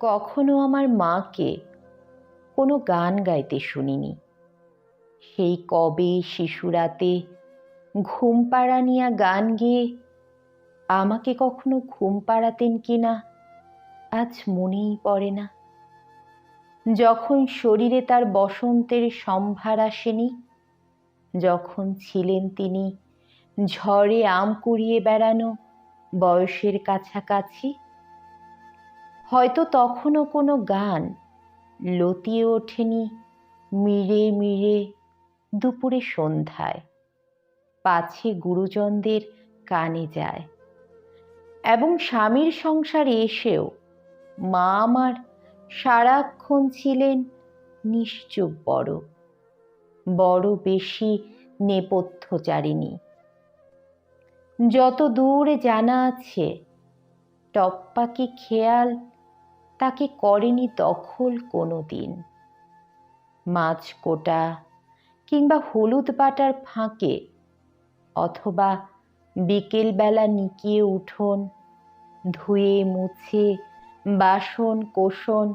কখনো আমার মাকে কোনো গান গাইতে শুনিনি। সেই কবে শিশুরাতে ঘুম পাড়া পাড়ানিয়া গান গেয়ে আমাকে কখনো ঘুম পাড়াতেন কিনা আজ মনেই পড়ে না। যখন শরীরে তার বসন্তের সম্ভার আসেনি, যখন ছিলেন তিনি ঝড়ে আম কুড়িয়ে বেড়ানো বয়সের কাছাকাছি হয়তো তখনও কোনো গান লতিয়ে ওঠেনি মিরে মিরে দুপুরে সন্ধ্যায়। পাছে গুরুজনদের কানে যায়। এবং স্বামীর সংসারে এসেও মা আমার সারাক্ষণ ছিলেন নিশ্চুপ বড়। বড় বেশি নেপথ্যচারিণী। যত দূর জানা আছে, টপ্পাকে খেয়াল তাকে করেনি দখল কোনো দিন মাছ কোটা কিংবা হলুদ বাটার ফাঁকে অথবা বিকেলবেলা নিকিয়ে উঠোন, ধুয়ে মুছে বাসন কোষণ,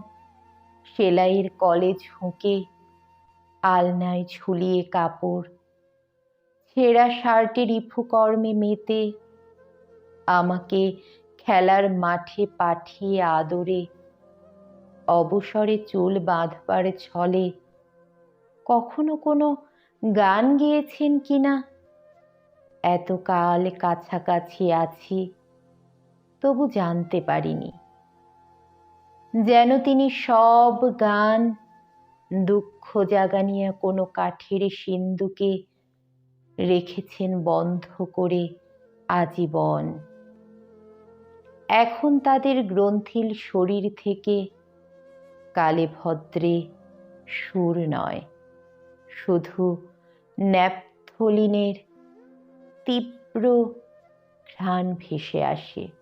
সেলাইয়ের কলে ঝুঁকে আলনায় ঝুলিয়ে কাপড়, ছেঁড়া শার্টের ইফুকর্মে মেতে, আমাকে খেলার মাঠে পাঠিয়ে আদরে অবসরে চুল বাঁধবার ছলে। কখনো কোনো গান গেয়েছেন কিনা এতকাল কাছাকাছি আছি, তবু জানতে পারিনি। যেন তিনি সব গান, দুঃখ জাগানিয়া কোনো কাঠের সিন্ধুকে রেখেছেন বন্ধ করে আজীবন। এখন তাদের গ্রন্থিল শরীর থেকে কালে ভদ্রে সুর নয় শুধু ন্যাপথলিনের তীব্র ঘ্রাণ ভেসে আসে।